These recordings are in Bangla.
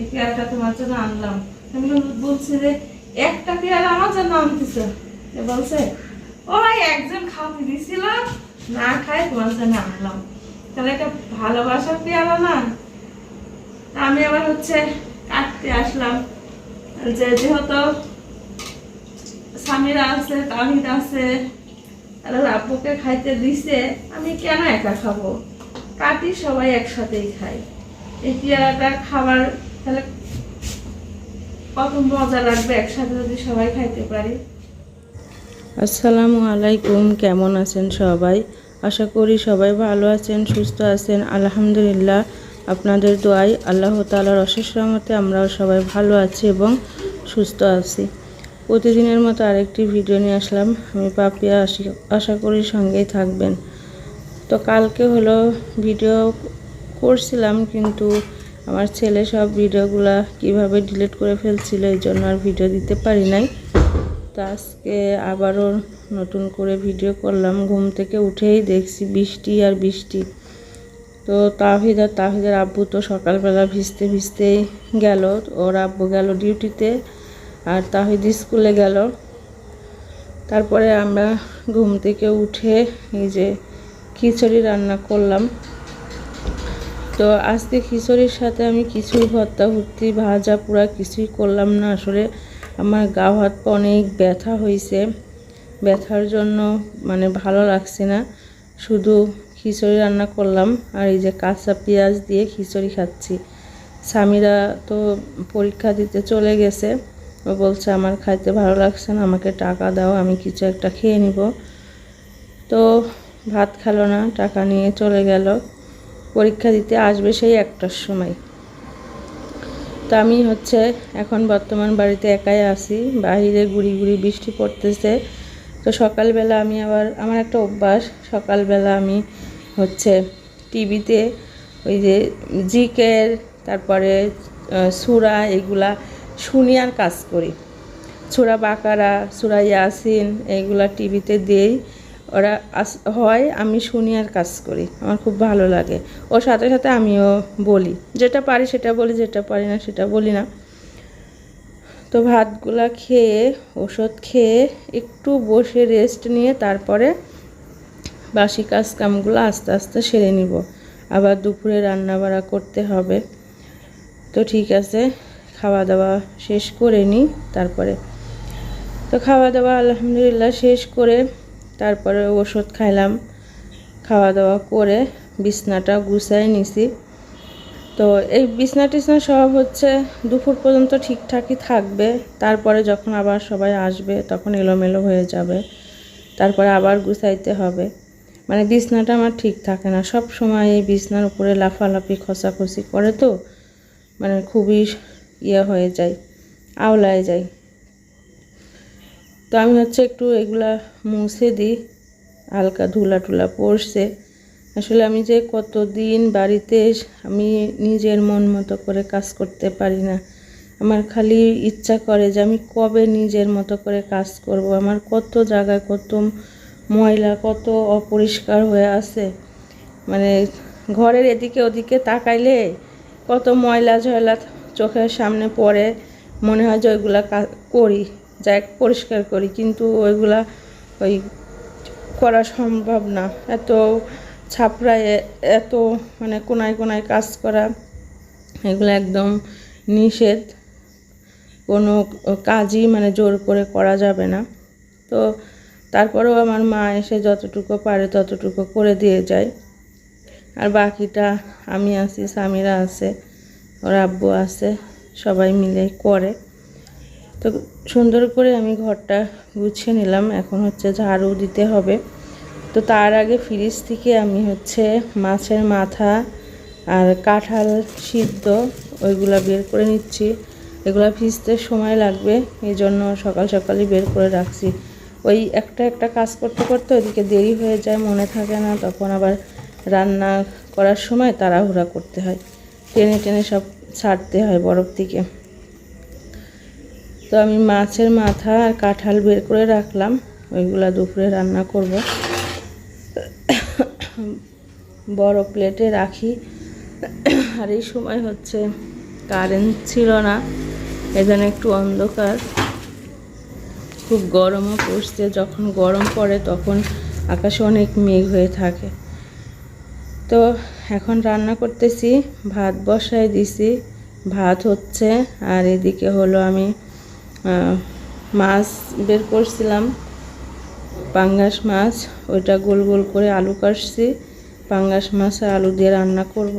এই পেয়ারাটা তোমার জন্য আনলাম। আমি বলছি যে, একটা পেয়ারা আমার জন্য বলছে, ও ভাই, একজন না খায়, তোমার জন্য আনলাম। তাহলে এটা ভালোবাসার পেয়ারা না। আমি আবার হচ্ছে কাটতে আসলাম। যে যেহেতু স্বামীরা আছে আছে ওর আব্বুকে খাইতে দিছে, আমি কেন একা খাব? কাটি সবাই একসাথেই খাই এই পেয়ারাটা খাবার তাহলে কত মজা লাগবে একসাথে যদি সবাই খাইতে পারি? আসসালামু আলাইকুম, কেমন আছেন সবাই? আশা করি সবাই ভালো আছেন, সুস্থ আছেন। আলহামদুলিল্লাহ, আপনাদের দোয়াই আল্লাহ তালার অশেষ রহমতে আমরাও সবাই ভালো আছি এবং সুস্থ আছি। প্রতিদিনের মতো আরেকটি ভিডিও নিয়ে আসলাম। আমি পাপিয়া আশা করি সঙ্গেই থাকবেন। তো কালকে হলো ভিডিও করছিলাম, কিন্তু আমার ছেলে সব ভিডিওগুলো কীভাবে ডিলিট করে ফেলছিল এই জন্য আর ভিডিও দিতে পারি নাই। তো আজকে আবারও নতুন করে ভিডিও করলাম। ঘুম থেকে উঠেই দেখছি বৃষ্টি আর বৃষ্টি। তো তাহিদ আর তাহিদের আব্বু তো সকালবেলা ভিজতে ভিজতেই গেল। ওর আব্বু গেল ডিউটিতে আর তাহিদ স্কুলে গেল। তারপরে আমরা ঘুম থেকে উঠে এই যে খিচুড়ি রান্না করলাম। তো আজকে খিচুড়ির সাথে আমি কিছুই ভর্তা ভর্তি ভাজা পুরা কিছুই করলাম না। আসলে আমার গা হাত পা অনেক ব্যথা হয়েছে ব্যথার জন্য মানে ভালো লাগছে না। শুধু খিচুড়ি রান্না করলাম আর এই যে কাঁচা পেঁয়াজ দিয়ে খিচুড়ি খাচ্ছি। স্বামীরা তো পরীক্ষা দিতে চলে গেছে। ও বলছে, আমার খাইতে ভালো লাগছে না, আমাকে টাকা দাও, আমি কিছু একটা খেয়ে নিব। তো ভাত খেলো না, টাকা নিয়ে চলে গেল। পরীক্ষা দিতে আসবে সেই একটার সময়। তো আমি হচ্ছে এখন বর্তমান বাড়িতে একাই আছি, বাইরে গুড়ি গুড়ি বৃষ্টি পড়তেছে। তো সকালবেলা আমি আবার, আমার একটা অভ্যাস, সকালবেলা আমি হচ্ছে টিভিতে ওই যে জিকের, তারপরে সুরা এগুলা শুনি আর কাজ করি। সুরা বাকারা, সুরা ইয়াসিন এইগুলা টিভিতে দেই। ওরা হয়, আমি শুনি আর কাজ করি। আমার খুব ভালো লাগে। ওর সাথে সাথে আমিও বলি। যেটা পারি সেটা বলি, যেটা পারি না সেটা বলি না। তো ভাতগুলা খেয়ে, ওষুধ খেয়ে একটু বসে রেস্ট নিয়ে তারপরে বাসি কাজ কামগুলো আস্তে আস্তে সেরে নিব। আবার দুপুরে রান্না বাড়া করতে হবে। তো ঠিক আছে খাওয়া দাওয়া শেষ করে নিই তারপরে। তো খাওয়া দাওয়া আলহামদুলিল্লাহ শেষ করে তারপরে ওষুধ খাইলাম খাওয়া দাওয়া করে বিছনাটা গুছাই নিছি। তো এই বিছনা টিছনা সব হচ্ছে দুপুর পর্যন্ত ঠিকঠাকই থাকবে, তারপরে যখন আবার সবাই আসবে তখন এলোমেলো হয়ে যাবে, তারপরে আবার গুছাইতে হবে। মানে বিছনাটা আমার ঠিক থাকে না, সব সময় এই বিছনার উপরে লাফালাফি খসাখসি করে তো মানে খুবই ইয়ে হয়ে যায়, আওলায় যায়। তো আমি হচ্ছে একটু এগুলা মুছে দিই। হালকা ধুলা টুলা পড়ছে আসলে আমি যে কতদিন বাড়িতে আমি নিজের মন মতো করে কাজ করতে পারি না। আমার খালি ইচ্ছা করে যে আমি কবে নিজের মতো করে কাজ করব। আমার কত জায়গায় কত ময়লা, কত অপরিষ্কার হয়ে আছে। মানে ঘরের এদিকে ওদিকে তাকাইলে কত ময়লা ঝয়লা চোখের সামনে পড়ে। মনে হয় যে ওইগুলা করি। যা পরিষ্কার করি। কিন্তু ওইগুলা ওই করা সম্ভব না। এত ছাপড়ায়, এত মানে কোনায় কোনায় কাজ করা, এগুলো একদম নিষেধ। কোনো কাজই মানে জোর করে করা যাবে না। তো তারপরেও আমার মা এসে যতটুকু পারে ততটুকু করে দিয়ে যায়। আর বাকিটা আমি আছি, স্বামীরা আছে, ওর আব্বু আছে, সবাই মিলে করে। তো সুন্দর করে আমি ঘরটা গুছিয়ে নিলাম। এখন হচ্ছে ঝাড়ু দিতে হবে। তো তার আগে ফ্রিজ থেকে আমি হচ্ছে মাছের মাথা আর কাঁঠাল সিদ্ধ ওইগুলা বের করে নিচ্ছি। এগুলা ভিজতে সময় লাগবে এই জন্য সকাল সকালই বের করে রাখছি। ওই একটা একটা কাজ করতে করতে ওইদিকে দেরি হয়ে যায়, মনে থাকে না, তখন আবার রান্না করার সময় তাড়াহুড়া করতে হয়। টেনে টেনে সব ছাড়তে হয় বরফ থেকে তো আমি মাছের মাথা আর কাঁঠাল বের করে রাখলাম। ওইগুলো দুপুরে রান্না করব। বড় প্লেটে রাখি। আর এই সময় হচ্ছে কারেন্ট ছিল না। এখানে একটু অন্ধকার। খুব গরমও পড়ছে। যখন গরম পড়ে তখন আকাশে অনেক মেঘ হয়ে থাকে। তো এখন রান্না করতেছি। ভাত বসায় দিছি। ভাত হচ্ছে। আর এদিকে হলো আমি মাছ বের করছিলাম, পাঙ্গাস মাছ, ওইটা গোল গোল করে আলু কাটছি, পাঙ্গাস মাছ আর আলু দিয়ে রান্না করব।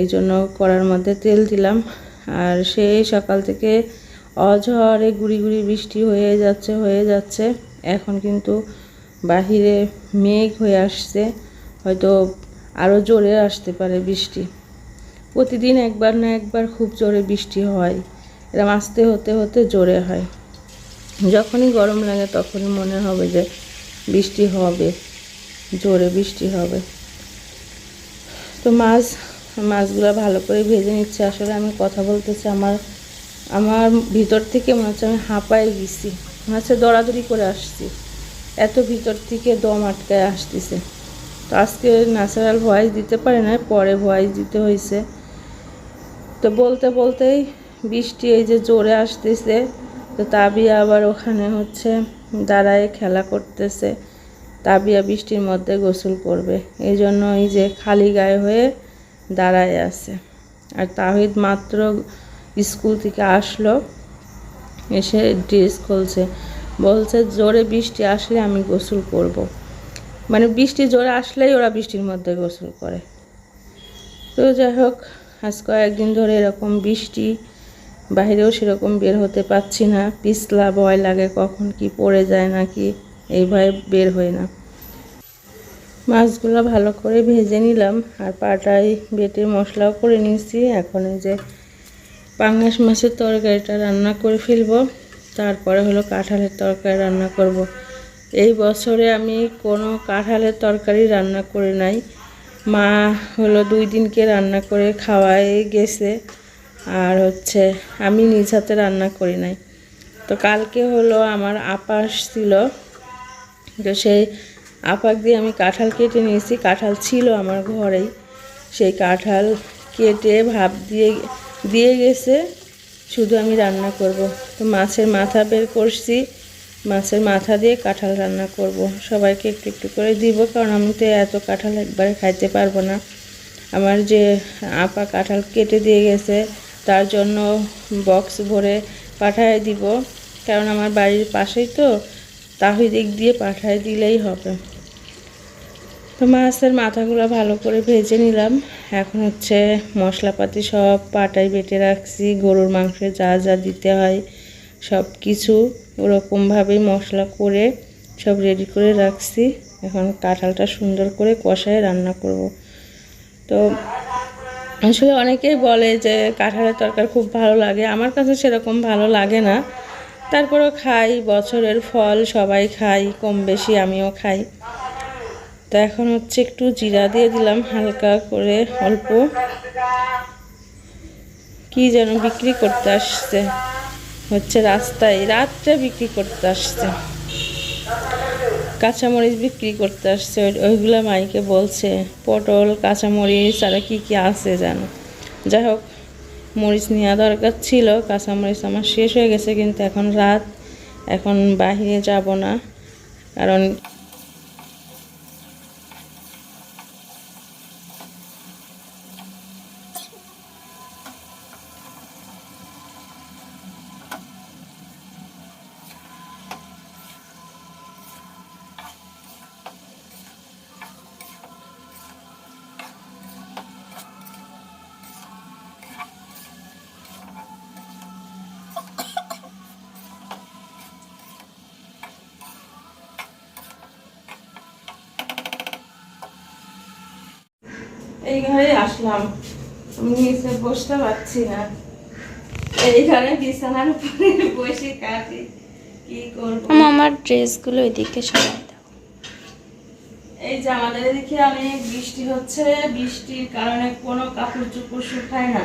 এই জন্য কড়ার মধ্যে তেল দিলাম। আর সেই সকাল থেকে অঝরে গুড়ি গুড়ি বৃষ্টি হয়ে যাচ্ছে হয়ে যাচ্ছে। এখন কিন্তু বাহিরে মেঘ হয়ে আসছে, হয়তো আরও জোরে আসতে পারে বৃষ্টি। প্রতিদিন একবার না একবার খুব জোরে বৃষ্টি হয়। এরকম আস্তে হতে হতে জোরে হয়। যখনই গরম লাগে তখনই মনে হবে যে বৃষ্টি হবে, জোরে বৃষ্টি হবে। তো মাছ, মাছগুলো ভালো করে ভেজে নিচ্ছে। আসলে আমি কথা বলতেছি, আমার আমার ভিতর থেকে মনে হচ্ছে আমি হাঁপায় গেছি। মনে হচ্ছে দৌড়াদৌড়ি করে আসছি। এত ভিতর থেকে দম আটকায় আসতেছে। তো আজকে ন্যাচারাল ভয়েস দিতে পারে না পরে ভয়েস দিতে হয়েছে। তো বলতে বলতেই বৃষ্টি এই যে জোরে আসতেছে, তো তাবিয়া আবার ওখানে হচ্ছে দাঁড়ায় খেলা করতেছে। তাবিয়া বৃষ্টির মধ্যে গোসল করবে। এই জন্য এই যে খালি গায়ে হয়ে দাঁড়ায় আছে। আর তাহিদ মাত্র স্কুল থেকে আসলো, এসে ড্রেস খুলছে। বলছে, জোরে বৃষ্টি আসলে আমি গোসল করব। মানে বৃষ্টি জোরে আসলেই ওরা বৃষ্টির মধ্যে গোসল করে। তো যাই হোক আজ কয়েকদিন ধরে এরকম বৃষ্টি বাইরেও সেরকম বের হতে পারছি না। পিছলা ভয় লাগে কখন কি পড়ে যায় নাকি, এই ভয়ে বের হয় না। মাছগুলো ভালো করে ভেজে নিলাম আর পাটায় বেটে মশলাও করে নিয়েছি। এখন এই যে পাঙ্গাস মাছের তরকারিটা রান্না করে ফেলব। তারপরে হলো কাঁঠালের তরকারি রান্না করব। এই বছরে আমি কোনো কাঁঠালের তরকারি রান্না করে নাই। মা হলো দুই দিনকে রান্না করে খাওয়াই গেছে। আর হচ্ছে আমি নিজ হাতে রান্না করি নাই। তো কালকে হলো আমার আপা ছিল তো সেই আপাক দিয়ে আমি কাঁঠাল কেটে নিয়েছি। কাঁঠাল ছিল আমার ঘরেই। সেই কাঁঠাল কেটে ভাপ দিয়ে দিয়ে গেছে। শুধু আমি রান্না করব। তো মাছের মাথা বের করছি। মাছের মাথা দিয়ে কাঁঠাল রান্না করব। সবাইকে একটু একটু করে দিব, কারণ আমি তো এত কাঁঠাল একবারে খাইতে পারব না। আমার যে আপা কাঁঠাল কেটে দিয়ে গেছে তার জন্য বক্স ভরে পাঠায় দিব। কারণ আমার বাড়ির পাশেই তো তাহি দিক দিয়ে পাঠায় দিলেই হবে। তো মাছের মাথাগুলো ভালো করে ভেজে নিলাম। এখন হচ্ছে মশলাপাতি সব পাটায় বেটে রাখছি। গরুর মাংসে যা যা দিতে হয় সব কিছু ওরকমভাবেই মশলা করে সব রেডি করে রাখছি। এখন কাঁঠালটা সুন্দর করে কষায় রান্না করব। তো আসলে অনেকেই বলে যে কাঁঠালের তরকারি খুব ভালো লাগে। আমার কাছে সেরকম ভালো লাগে না। তারপরেও খাই, বছরের ফল সবাই খাই, কম বেশি আমিও খাই। তো এখন হচ্ছে একটু জিরা দিয়ে দিলাম, হালকা করে অল্প। কি যেন বিক্রি করতে আসছে। হচ্ছে রাস্তায়, রাত্রে বিক্রি করতে আসছে। কাঁচামরিচ বিক্রি করতে আসছে ওইগুলো মাইকে বলছে, পটল, কাঁচামরিচ, আর কি কি আছে জানো? যাই হোক, মরিচ নেওয়া দরকার ছিল, কাঁচামরিচ আমার শেষ হয়ে গেছে, কিন্তু এখন রাত, এখন বাহিরে যাব না। কারণ এই ঘরে আসলাম নিচে বসতে পারছি না। এই ঘরে বিছানার উপরে বসে কাটি কি করব? আম্মা, আমার ড্রেসগুলো এদিকে সরাই দাও। এই যে আমাদের এদিকে অনেক বৃষ্টি হচ্ছে। বৃষ্টির কারণে কোনো কাপড় চোপড় শুকায় না।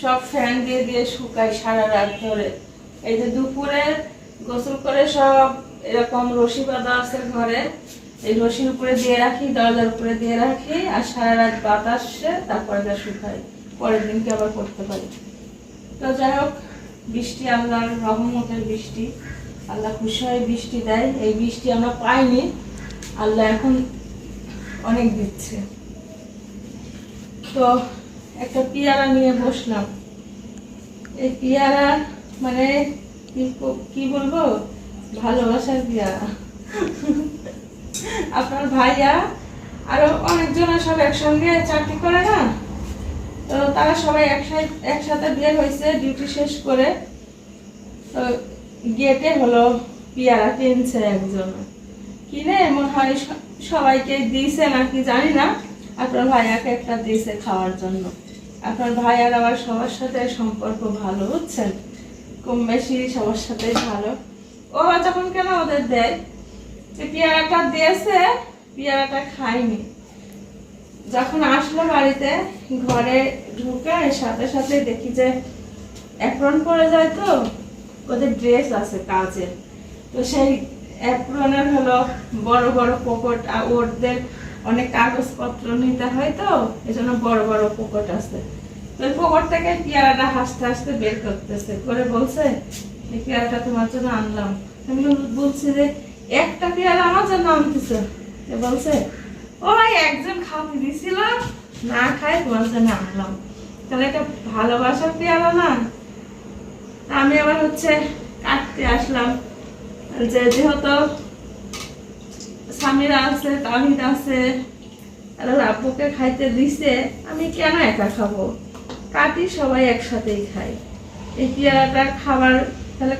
সব ফ্যান দিয়ে দিয়ে শুকায় সারা রাত ধরে। এই যে দুপুরে গোসল করে সব এরকম রশি বাঁধা আছে ঘরে। এই রশির উপরে দিয়ে রাখি, দরজার উপরে দিয়ে রাখি, আর সারা রাত বাতাসে, তারপরে যা শুকাই পরের দিনকে আবার করতে পারি। তো যাই হোক, বৃষ্টি, আল্লাহর রহমতের বৃষ্টি। আল্লাহ খুশি হয়ে বৃষ্টি দেয়। এই বৃষ্টি আমরা পাইনি, আল্লাহ এখন অনেক দিচ্ছে। তো একটা পেয়ারা নিয়ে বসলাম। এই পেয়ারা মানে কি কি বলব? ভালোবাসার পেয়ারা। আপনার ভাইয়া আরও অনেকজন সব একসঙ্গে চাকরি করে না? তো তারা সবাই একসাথে একসাথে বের হয়েছে ডিউটি শেষ করে। তো গেটে হলো পেয়ারা কিনছে একজন। কিনে মনে হয় সবাইকে দিয়েছে নাকি জানি না। আপনার ভাইয়াকে একটা দিয়েছে খাওয়ার জন্য। আপনার ভাইয়ার আবার সবার সাথে সম্পর্ক ভালো, বুঝছেন? কম বেশি সবার সাথে ভালো। ও যখন কেন ওদের দেয়? যে পেয়ারাটা দিয়েছে, পেয়ারাটা খাইনি। যখন আসলো বাড়িতে, ঘরে ঢুকে সাথে সাথে দেখি যে অ্যাপ্রন পরে যায় তো, ওদের ড্রেস আছে কাজের তো সেই অ্যাপ্রনের হলো বড় বড় পকেট, আর ওদের অনেক কাগজপত্র নিতে হয় তো, এজন্য বড় বড় পকেট আছে। তো পকেট থেকে পেয়ারাটা হাসতে হাসতে বের করতেছে। করে বলছে, এই পেয়ারাটা তোমার জন্য আনলাম। আমি বলছি যে একটা পেয়ারা আমার জন্য আনতেছে। বলছে, ও ভাই, একজন খাওয়াতে দিছিল, না খায় তোমার জন্য আনলাম। তাহলে এটা ভালোবাসার পেয়ারা না? আমি আবার হচ্ছে কাটতে আসলাম। যে যেহেতু স্বামীরা আছে, তাহিদ আছে আর আব্বুকে খাইতে দিছে, আমি কেন একা খাব? কাটি সবাই একসাথেই খাই। এই পেয়ারাটা খাবার, তাহলে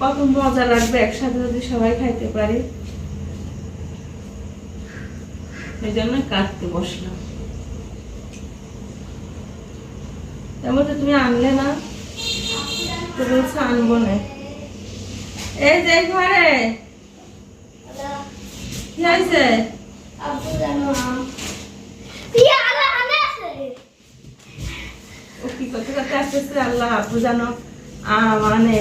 কত মজা লাগবে একসাথে যদি সবাই খাইতে পারি? এই জন্য কাটতে বসলাম। তেমন তো তুমি আনলে না? তো বলছে আনব না। এই যে ঘরে। কি হয়েছে? ও কি করতে করতে আসতেছে? আল্লাহ আপু জানো। মানে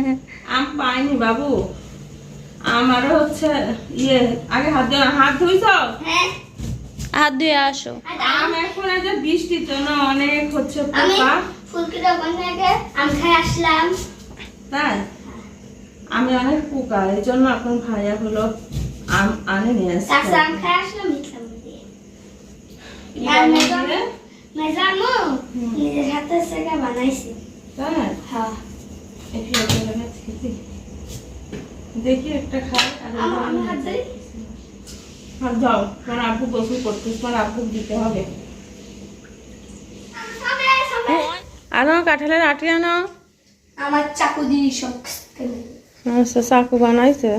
আম পাইনি বাবু। আমারও হচ্ছে ইয়ে আগে হাত হাত ধুইছ? হাত ধুয়ে আসো। আম? এখন এই বৃষ্টির জন্য অনেক হচ্ছে পোকা। ফুলকি দোকান থেকে আম খাই আসলাম। তাই? আমি অনেক পোকা এই জন্য এখন ভাইয়া হলো আম আনে নিয়ে আসছে। তারপর আম খাই আসলাম দিয়ে। আর মেজাম-। নিজের হাতে বানাইছি। হ্যাঁ। দেখি। একটা খাই আর আমার আমি হাত ধরি হাত দাও তোমার আব্বু গোসল করতে তোমার আব্বু দিতে হবে। আনো কাঁঠালের আটি আনো। আমার চাকু দিয়ে সব আচ্ছা চাকু বানাইছে।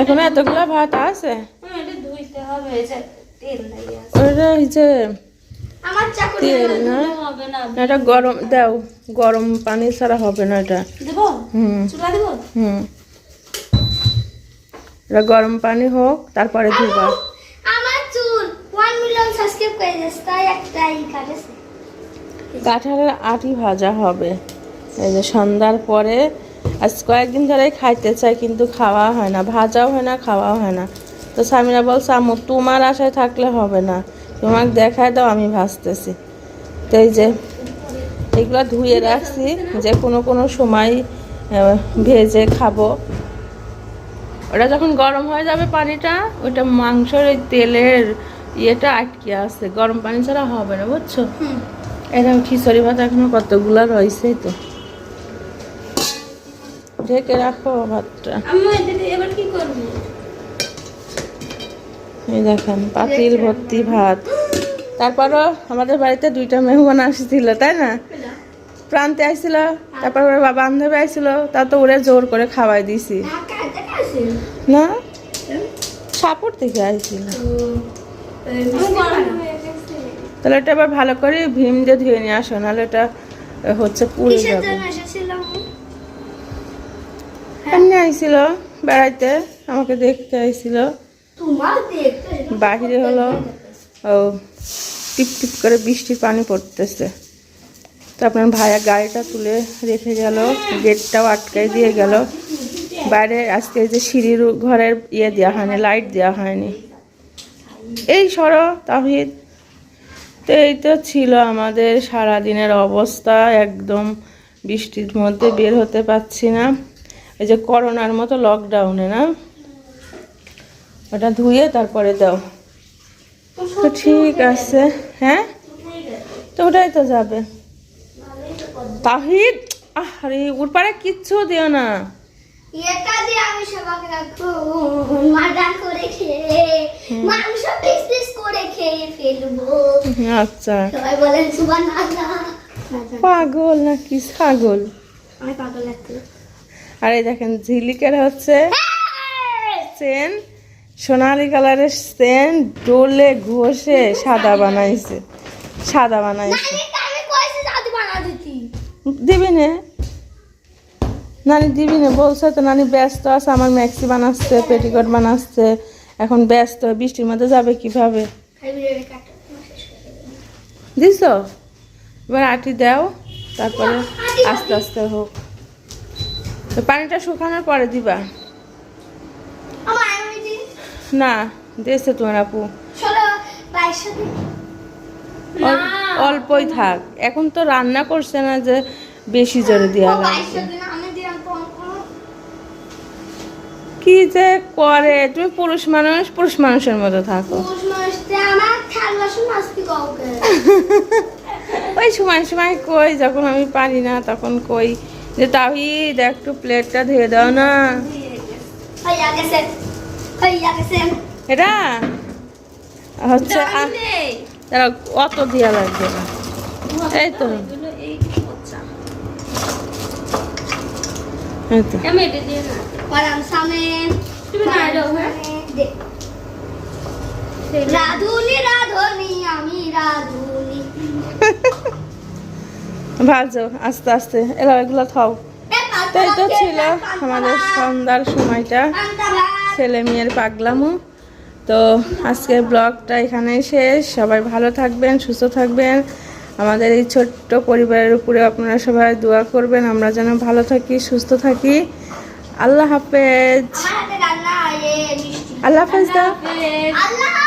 এখন এতগুলো ভাত আছে? এটা ধুইতে হবে এই যে আমার চাকু তেল না হবে না। এটা গরম দাও গরম পানি ছাড়া হবে না এটা। দেবো? হুম। চুলা দেবো? হুম। এটা গরম পানি হোক তারপরে ধুবা। আমার চুল। ওয়ান মিলিয়ন সাবস্ক্রাইব করে দিয়েছে তাই একটাই কাটেছে। কাঁঠালের আটি ভাজা হবে। এই যে সন্ধ্যার পরে আজ কয়েকদিন ধরে খাইতে চাই কিন্তু খাওয়া হয় না। ভাজাও হয় না খাওয়াও হয় না। তো স্বামীরা বলছে তোমার আশায় থাকলে হবে না। তোমাকে দেখায় দাও আমি ভাজতেছি তো এই যে এগুলো ধুয়ে রাখছি যে কোনো কোনো সময় ভেজে খাব। ওটা যখন গরম হয়ে যাবে পানিটা ওটা মাংসের ওই তেলের ইয়েটা আটকে আছে। গরম পানি ছাড়া হবে না বুঝছ? এরকম খিচুড়ি ভাত এখনও কতগুলো রয়েছে তো। ঢেকে রাখো ভাতটা। আমি এবার কি করব? এই দেখেন পাতিল ভর্তি ভাত। তারপরও আমাদের বাড়িতে দুইটা মেহমান আসছিল তাই না? প্রান্তে আসছিল তারপর ওর বাবা বান্ধবী আসছিল তা তো ওরে জোর করে খাওয়াই দিছি। না? সাপুর থেকে আসছিল তাহলে এটা এবার ভালো করে ভীম দিয়ে ধুয়ে নিয়ে আসো নাহলে এটা হচ্ছে পুড়ে যাবে। এমনি আইছিল বেড়াইতে আমাকে দেখতে আইছিল। বাহিরে হলো ও টিপ টিপ করে বৃষ্টির পানি পড়তেছে। তো আপনার ভাইয়া গাড়িটা তুলে রেখে গেল গেটটাও আটকাই দিয়ে গেল। বাইরে আজকে এই যে সিঁড়ির ঘরের ইয়ে দেওয়া হয়নি লাইট দেওয়া হয়নি। এই সরো তাহিদ। তো তো এই তো ছিল আমাদের সারাদিনের অবস্থা একদম বৃষ্টির মধ্যে বের হতে পারছি না। এই যে করোনার মতো লকডাউনে না? ওটা ধুয়ে তারপরে দাও। তো ঠিক আছে হ্যাঁ? তো ওটাই তো যাবে। তাহিদ আরে ওর পারে কিচ্ছু দিও না। এটা দিয়ে আমি সবাইকে রাখব। মার্ডার করে খেয়ে মাংস পিস পিস করে খেয়ে ফেলব। আচ্ছা। সবাই বলেন সুবান পাগল না কি ছাগল। আমি পাগল আর এই দেখেন ঝিলিকের হচ্ছে চেন। সোনালি কালারের চেন ডোলে ঘষে সাদা বানাইছে। সাদা বানাইছে। দিবি নে। নানি দিবি নে বলছে তো নানি ব্যস্ত আছে আমার ম্যাক্সি বানাচ্ছে পেটিকোট বানাচ্ছে এখন ব্যস্ত বৃষ্টির মধ্যে যাবে কীভাবে? দিছ? এবার আটি দাও তারপরে আস্তে আস্তে হোক। তো পানিটা শুকানোর পরে দিবা। না দিয়েছে তোমার আপু। অল্পই থাক। এখন তো রান্না করছে না যে বেশি জোরে দেওয়া লাগবে। কি যে করে? তুমি পুরুষ মানুষ পুরুষ মানুষের মতো থাকো। ওই সময় সময় কই যখন আমি পারি না তখন কই। যে তাহিদ একটু প্লেটটা ধুয়ে দাও না হইয়া গেছে হইয়া গেছে এটা? হচ্ছে অত দেওয়া লাগবে না। এই তো। এই দিয়ে হ্যাঁ? দে। রাধুনি রাধুনি আমি রাধুনি। ভাজো আস্তে আস্তে। এলা এগুলো খাও। তাই তো ছিল আমাদের সন্ধ্যার সময়টা। ছেলে মেয়ের পাগলামো। তো আজকে ব্লগটা এখানে শেষ। সবাই ভালো থাকবেন সুস্থ থাকবেন। আমাদের এই ছোট্ট পরিবারের উপরে আপনারা সবাই দোয়া করবেন। আমরা যেন ভালো থাকি সুস্থ থাকি। আল্লাহ হাফেজ। আল্লাহ হাফেজ আল্লাহ